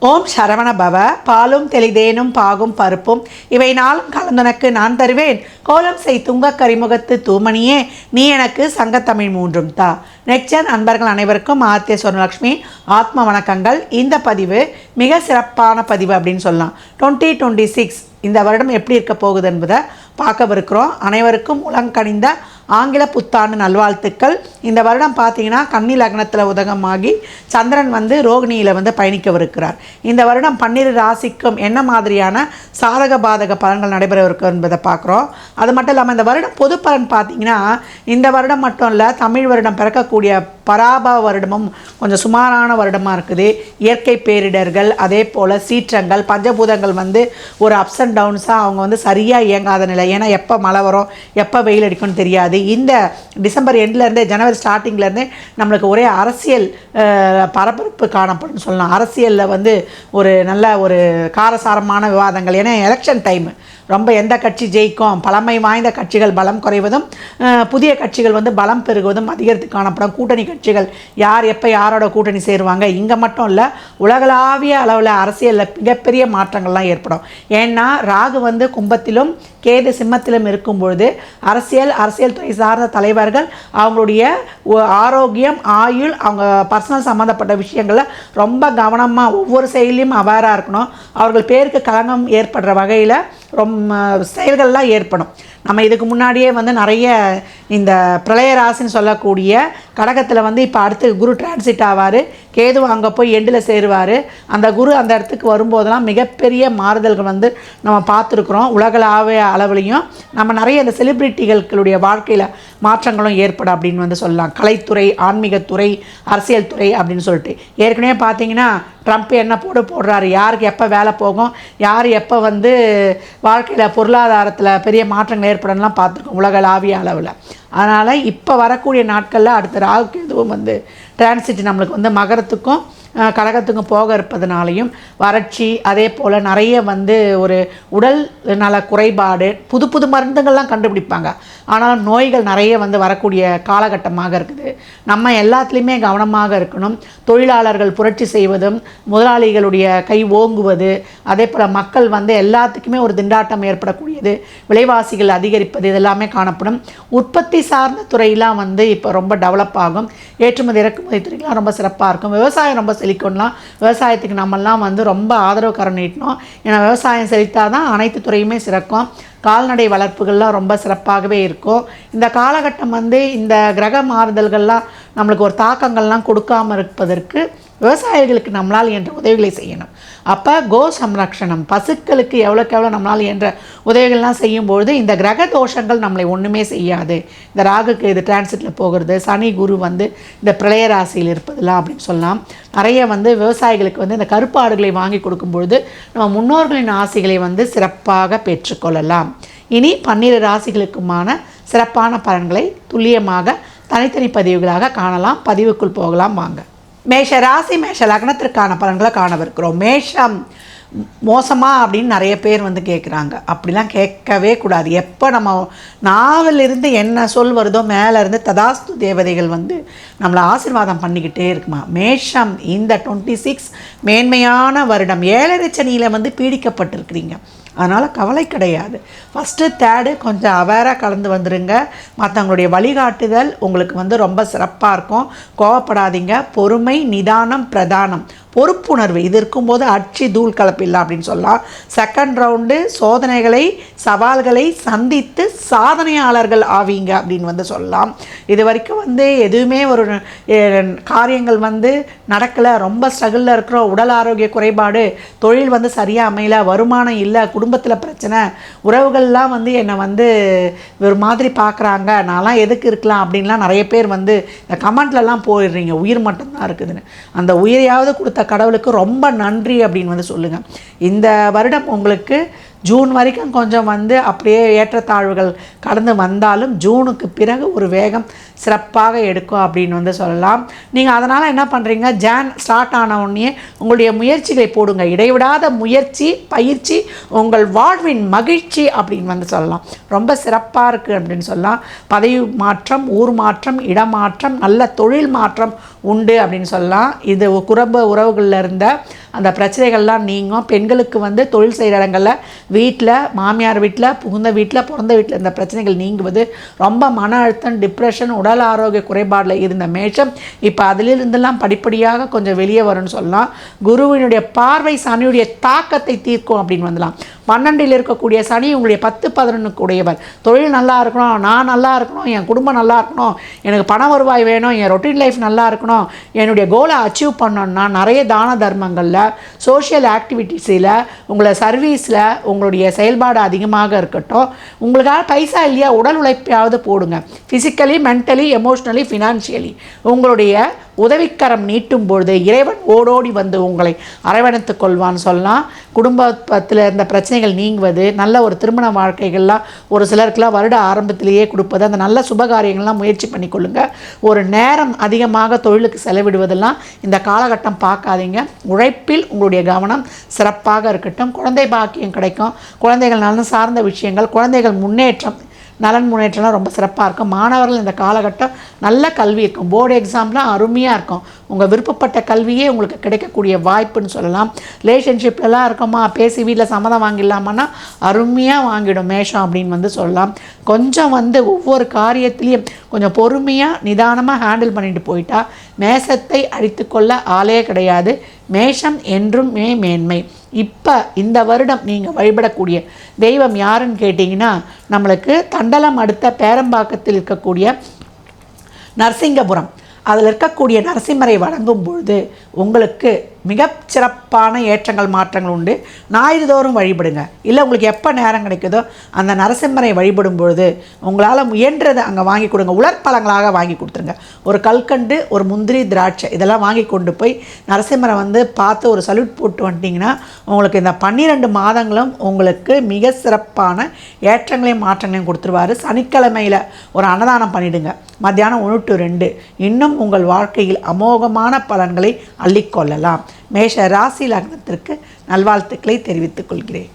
ஓம் சரவண பவ. பாலும் தெளிதேனும் பாகும் பருப்பும். இவை நாளும் கலந்துனக்கு நான் தருவேன். கோலம் செய் துங்க கரிமுகத்து தூமணியே நீ எனக்கு சங்கத்தமிழ் மூன்றும் தா. நெக்சர் அன்பர்கள் அனைவருக்கும் ஆத்திய சொர்ணலக்ஷ்மி ஆத்ம வணக்கங்கள். இந்த பதிவு மிக சிறப்பான பதிவு அப்படின்னு சொல்லலாம். டுவெண்ட்டி டுவெண்ட்டி சிக்ஸ் இந்த வருடம் எப்படி இருக்க போகுது என்பதை பார்க்கவிருக்கிறோம். அனைவருக்கும் உலங்கணிந்த ஆங்கில புத்தாண்டு நல்வாழ்த்துக்கள். இந்த வருடம் பார்த்தீங்கன்னா கன்னி லக்னத்தில் உதகமாகி சந்திரன் வந்து ரோகிணியில் வந்து பயணிக்கவிருக்கிறார். இந்த வருடம் பன்னிரு ராசிக்கும் என்ன மாதிரியான சாதக பாதக பலன்கள் நடைபெறவிருக்கு என்பதை பார்க்குறோம். அது மட்டும் இல்லாமல் இந்த வருடம் பொது பலன் பார்த்தீங்கன்னா இந்த வருடம் மட்டும் இல்லை தமிழ் வருடம் பிறக்கக்கூடிய பராபவ வருடமும் கொஞ்சம் சுமாரான வருடமாக இருக்குது. இயற்கை பேரிடர்கள் அதே போல் சீற்றங்கள் பஞ்சபூதங்கள் வந்து ஒரு அப்ஸ் அண்ட் டவுன்ஸாக அவங்க வந்து சரியாக இயங்காத நிலை. ஏன்னா எப்போ மழை வரும் எப்போ வெயில் அடிக்கும்னு தெரியாது. இந்த டிசம்பர் எண்ட்லேருந்தே ஜனவரி ஸ்டார்டிங்லேருந்தே நம்மளுக்கு ஒரே அரசியல் பரபரப்பு காணப்படும் சொல்லலாம். அரசியலில் வந்து ஒரு நல்ல ஒரு காரசாரமான விவாதங்கள். ஏன்னா எலெக்ஷன் டைம் ரொம்ப எந்த கட்சி ஜெயிக்கும்? பழமை வாய்ந்த கட்சிகள் பலம் குறைவதும் புதிய கட்சிகள் வந்து பலம் பெருகுவதும் அதிகரித்து காணப்படும். கூட்டணி கட்சிகள் யார் எப்போ யாரோட கூட்டணி சேருவாங்க? இங்கே மட்டும் இல்லை உலகளாவிய அளவில் அரசியலில் மிகப்பெரிய மாற்றங்கள்லாம் ஏற்படும். ஏன்னா ராகு வந்து கும்பத்திலும் கேது சிம்மத்திலும் இருக்கும் பொழுது அரசியல் அரசியல் துறை சார்ந்த தலைவர்கள் அவங்களுடைய ஆரோக்கியம் ஆயுள் அவங்க பர்சனல் சம்மந்தப்பட்ட விஷயங்களில் ரொம்ப கவனமாக ஒவ்வொரு செயலையும் அவேராக இருக்கணும். அவர்கள் பேருக்கு களங்கம் ஏற்படுற வகையில் ரொம்ப செயல்கள்லாம் ஏற்படும். நம்ம இதுக்கு முன்னாடியே வந்து நிறைய இந்த பிரளய ராசின்னு சொல்லக்கூடிய கடகத்தில் வந்து இப்போ அடுத்து குரு டிரான்சிட் ஆவார். கேது அங்கே போய் எண்டில் சேருவார். அந்த குரு அந்த இடத்துக்கு வரும்போதெல்லாம் மிகப்பெரிய மாறுதல்கள் வந்து நம்ம பார்த்துருக்குறோம். உலகளாவிய அளவுலையும் நம்ம நிறைய இந்த செலிப்ரிட்டிகளுடைய வாழ்க்கையில் மாற்றங்களும் ஏற்படும் அப்படின்னு வந்து சொல்லலாம். கலைத்துறை ஆன்மீகத்துறை அரசியல் துறை அப்படின்னு சொல்லிட்டு. ஏற்கனவே பார்த்தீங்கன்னா ட்ரம்ப் என்ன போட போடுறாரு. யாருக்கு எப்போ வேலை போகும்? யார் எப்போ வந்து வாழ்க்கையில் பொருளாதாரத்தில் பெரிய மாற்றங்கள் ஏற்படலாம் பார்த்துருக்கோம் உலகளாவிய அளவில். அதனால் இப்போ வரக்கூடிய நாட்களில் அடுத்த ராகுக்கு எதுவும் வந்து டிரான்சிட் நம்மளுக்கு வந்து மகரத்துக்கும் கழகத்துக்கும் போக இருப்பதனாலையும் வறட்சி அதே போல் நிறைய வந்து ஒரு உடல் நல குறைபாடு புது புது மருந்துகள்லாம் கண்டுபிடிப்பாங்க. ஆனால் நோய்கள் நிறைய வந்து வரக்கூடிய காலகட்டமாக இருக்குது. நம்ம எல்லாத்துலேயுமே கவனமாக இருக்கணும். தொழிலாளர்கள் புரட்சி செய்வதும் முதலாளிகளுடைய கை ஓங்குவது அதே போல் மக்கள் வந்து எல்லாத்துக்குமே ஒரு திண்டாட்டம் ஏற்படக்கூடியது விலைவாசிகள் அதிகரிப்பது இதெல்லாமே காணப்படும். உற்பத்தி சார்ந்த துறையெல்லாம் வந்து இப்போ ரொம்ப டெவலப் ஆகும். ஏற்றுமதி இறக்குமதி துறைகள்லாம் ரொம்ப சிறப்பாக இருக்கும். விவசாயம் ரொம்ப செழிக்கணும்லாம் விவசாயத்துக்கு நம்மெல்லாம் வந்து ரொம்ப ஆதரவு கரம் நீட்டணும் ஏன்னா விவசாயம் செழித்தால் தான் அனைத்து துறையுமே சிறக்கும். கால்நடை வளர்ப்புகள்லாம் ரொம்ப சிறப்பாகவே இருக்கும். இந்த காலகட்டம் வந்து இந்த கிரக மாறுதல்கள்லாம் நம்மளுக்கு ஒரு தாக்கங்கள்லாம் கொடுக்காமல் இருப்பதற்கு விவசாயிகளுக்கு நம்மளால் என்ற உதவிகளை செய்யணும். அப்போ கோ சம்ரக்ஷணம் பசுக்களுக்கு எவ்வளோக்கு எவ்வளோ நம்மளால் என்ற உதவிகள்லாம் செய்யும்பொழுது இந்த கிரக தோஷங்கள் நம்மளை ஒன்றுமே செய்யாது. இந்த ராகுக்கு இது டிரான்சிட்டில் போகிறது சனி குரு வந்து இந்த பிரளய ராசியில் இருப்பதெல்லாம் அப்படின்னு சொல்லலாம். நிறைய வந்து விவசாயிகளுக்கு வந்து இந்த கருப்பாடுகளை வாங்கி கொடுக்கும்பொழுது நம்ம முன்னோர்களின் ஆசைகளை வந்து சிறப்பாக பெற்றுக்கொள்ளலாம். இனி பன்னிரு ராசிகளுக்குமான சிறப்பான பலன்களை துல்லியமாக தனித்தனி பதிவுகளாக காணலாம். பதிவுக்குள் போகலாம் வாங்க. மேஷ ராசி மேஷ லக்னத்திற்கான பலன்களை காணவிருக்கிறோம். மேஷம் மோசமாக அப்படின்னு நிறைய பேர் வந்து கேட்குறாங்க அப்படிலாம் கேட்கவே கூடாது. எப்போ நம்ம நாவிலிருந்து என்ன சொல் வருதோ மேலே இருந்து ததாஸ்து தேவதைகள் வந்து நம்மளை ஆசிர்வாதம் பண்ணிக்கிட்டே இருக்குமா? மேஷம் இந்த டுவெண்ட்டி சிக்ஸ் மேன்மையான வருடம். ஏழரைச்சனியில் வந்து பீடிக்கப்பட்டிருக்கிறீங்க. அதனால் கவலை கிடையாது. ஃபஸ்ட்டு தேர்டு கொஞ்சம் அவேராக கலந்து வந்துடுங்க மற்றவங்களுடைய வழிகாட்டுதல் உங்களுக்கு வந்து ரொம்ப சிறப்பாக இருக்கும். கோவப்படாதீங்க. பொறுமை நிதானம் பிரதானம். பொறுப்புணர்வு. இது இருக்கும்போது அச்சு தூள் கலப்பில்லை அப்படின்னு சொல்லலாம். செகண்ட் ரவுண்டு சோதனைகளை சவால்களை சந்தித்து சாதனையாளர்கள் ஆவீங்க அப்படின்னு வந்து சொல்லலாம். இது வரைக்கும் வந்து எதுவுமே ஒரு காரியங்கள் வந்து நடக்கலை. ரொம்ப ஸ்ட்ரகிளில் இருக்கிறோம். உடல் ஆரோக்கிய குறைபாடு தொழில் வந்து சரியாக அமையல வருமானம் இல்லை குடும்பத்தில் பிரச்சனை உறவுகள்லாம் வந்து என்னை வந்து ஒரு மாதிரி பார்க்குறாங்க நான்லாம் எதுக்கு இருக்கலாம் அப்படின்லாம் நிறைய பேர் வந்து இந்த கமெண்ட்லலாம் போயிடுறீங்க. உயிர் மட்டும்தான் இருக்குதுன்னு. அந்த உயிரையாவது கொடுத்த கடவுளுக்கு ரொம்ப நன்றி அப்படின்னு வந்து சொல்லுங்கள் இந்த வருடம் உங்களுக்கு ஜூன் வரைக்கும் கொஞ்சம் வந்து அப்படியே ஏற்றத்தாழ்வுகள் கடந்து வந்தாலும் ஜூனுக்கு பிறகு ஒரு வேகம் சிறப்பாக எடுக்கும் அப்படின்னு வந்து சொல்லலாம். நீங்கள் அதனால் என்ன பண்ணுறீங்க ஜான் ஸ்டார்ட் ஆன உடனே உங்களுடைய முயற்சிகளை போடுங்க. இடைவிடாத முயற்சி பயிற்சி உங்கள் வாழ்வின் மகிழ்ச்சி அப்படின்னு வந்து சொல்லலாம். ரொம்ப சிறப்பாக இருக்குது அப்படின்னு சொல்லலாம். பதவி மாற்றம் ஊர் மாற்றம் இடமாற்றம் நல்ல தொழில் மாற்றம் உண்டு அப்படின்னு சொல்லலாம். இது குடும்ப உறவுகளில் இருந்த அந்த பிரச்சனைகள்லாம் நீங்கும். பெண்களுக்கு வந்து தொழில் செய்கிற இடங்களில் வீட்டில் மாமியார் வீட்டில் புகுந்த வீட்டில் பிறந்த வீட்டில் இந்த பிரச்சனைகள் நீங்குவது ரொம்ப மன அழுத்தம் டிப்ரெஷன் உடல் ஆரோக்கிய குறைபாடில் இருந்த மேஷம். இப்போ அதிலிருந்தெல்லாம் படிப்படியாக கொஞ்சம் வெளியே வரும்னு சொல்லலாம். குருவினுடைய பார்வை சனியுடைய தாக்கத்தை தீர்க்கும் அப்படின்னு வந்துடலாம். பன்னெண்டில் இருக்கக்கூடிய சனி உங்களுடைய பத்து பதினொன்றுக்கு உடையவர். தொழில் நல்லா இருக்கணும் நான் நல்லா இருக்கணும் என் குடும்பம் நல்லா இருக்கணும் எனக்கு பண வருவாய் வேணும் என் ரொட்டீன் லைஃப் நல்லா இருக்கணும் என்னுடைய கோலை அச்சீவ் பண்ணணும்னா நிறைய தான தர்மங்களில் சோஷியல் ஆக்டிவிட்டீஸில் உங்களை சர்வீஸில் உங்களுடைய செயல்பாடு அதிகமாக இருக்கட்டும் உங்களுக்காக பைசா இல்லையா உடல் உழைப்பையாவது போடுங்க. ஃபிசிக்கலி மென்டலி எமோஷ்னலி ஃபினான்ஷியலி உங்களுடைய உதவிக்கரம் நீட்டும் பொழுது இறைவன் ஓடோடி வந்து உங்களை அரவணைத்து கொள்வான்னு சொல்லலாம். குடும்பத்தில் இருந்த பிரச்சனைகள் நீங்குவது நல்ல ஒரு திருமண வாழ்க்கைகள்லாம் ஒரு சிலருக்குலாம் வருட ஆரம்பத்திலேயே கொடுப்பது அந்த நல்ல சுபகாரியங்கள்லாம் முயற்சி பண்ணிக்கொள்ளுங்க ஒரு நேரம் அதிகமாக தொழிலுக்கு செலவிடுவதெல்லாம் இந்த காலகட்டம் பார்க்காதீங்க. படிப்பில் உங்களுடைய கவனம் சிறப்பாக இருக்கட்டும். குழந்தை பாக்கியம் கிடைக்கும். குழந்தைகள் நலன் சார்ந்த விஷயங்கள் குழந்தைகள் முன்னேற்றம் நலன் முன்னேற்றம்லாம் ரொம்ப சிறப்பாக இருக்கும். மாணவர்கள் இந்த காலகட்டம் நல்ல கல்வி இருக்கும். போர்டு எக்ஸாம்லாம் அருமையாக இருக்கும். உங்கள் விருப்பப்பட்ட கல்வியே உங்களுக்கு கிடைக்கக்கூடிய வாய்ப்புன்னு சொல்லலாம். ரிலேஷன்ஷிப்லலாம் இருக்கோமா? பேசி வீட்டில் சம்மதம் வாங்கிடலாமான்னா அருமையாக வாங்கிடும் மேஷம் அப்படின்னு வந்து சொல்லலாம். கொஞ்சம் வந்து ஒவ்வொரு காரியத்திலையும் கொஞ்சம் பொறுமையாக நிதானமாக ஹேண்டில் பண்ணிட்டு போயிட்டா மேசத்தை அழித்துக்கொள்ள ஆளே கிடையாது. மேஷம் என்றும் மே மேன்மை. இப்போ இந்த வருடம் நீங்கள் வழிபடக்கூடிய தெய்வம் யாருன்னு கேட்டிங்கன்னா நம்மளுக்கு தண்டலம் அடுத்த பேரம்பாக்கத்தில் இருக்கக்கூடிய நரசிங்கபுரம். அதில் இருக்கக்கூடிய நரசிம்மரை வணங்கும் பொழுது உங்களுக்கு மிகச்சிறப்பான ஏற்றங்கள் மாற்றங்கள் உண்டு. ஞாயிறுதோறும் வழிபடுங்க. இல்லை உங்களுக்கு எப்போ நேரம் கிடைக்குதோ அந்த நரசிம்மரை வழிபடும் பொழுது உங்களால் முயன்றதை அங்கே வாங்கி கொடுங்க. உலர்பழங்களாக வாங்கி கொடுத்துருங்க. ஒரு கல்கண்டு ஒரு முந்திரி திராட்சை இதெல்லாம் வாங்கி கொண்டு போய் நரசிம்மரை வந்து பார்த்து ஒரு சல்யூட் போட்டு வந்துட்டிங்கன்னா உங்களுக்கு இந்த பன்னிரெண்டு மாதங்களும் உங்களுக்கு மிக சிறப்பான ஏற்றங்களையும் மாற்றங்களையும் கொடுத்துருவாரு. சனிக்கிழமையில் ஒரு அன்னதானம் பண்ணிவிடுங்க மத்தியானம் ஒன்று டு ரெண்டு. இன்னும் உங்கள் வாழ்க்கையில் அமோகமான பலன்களை அள்ளிக்கொள்ளலாம். மேஷ ராசி லக்னத்திற்கு நல்வாழ்த்துக்களை தெரிவித்துக் கொள்கிறேன்.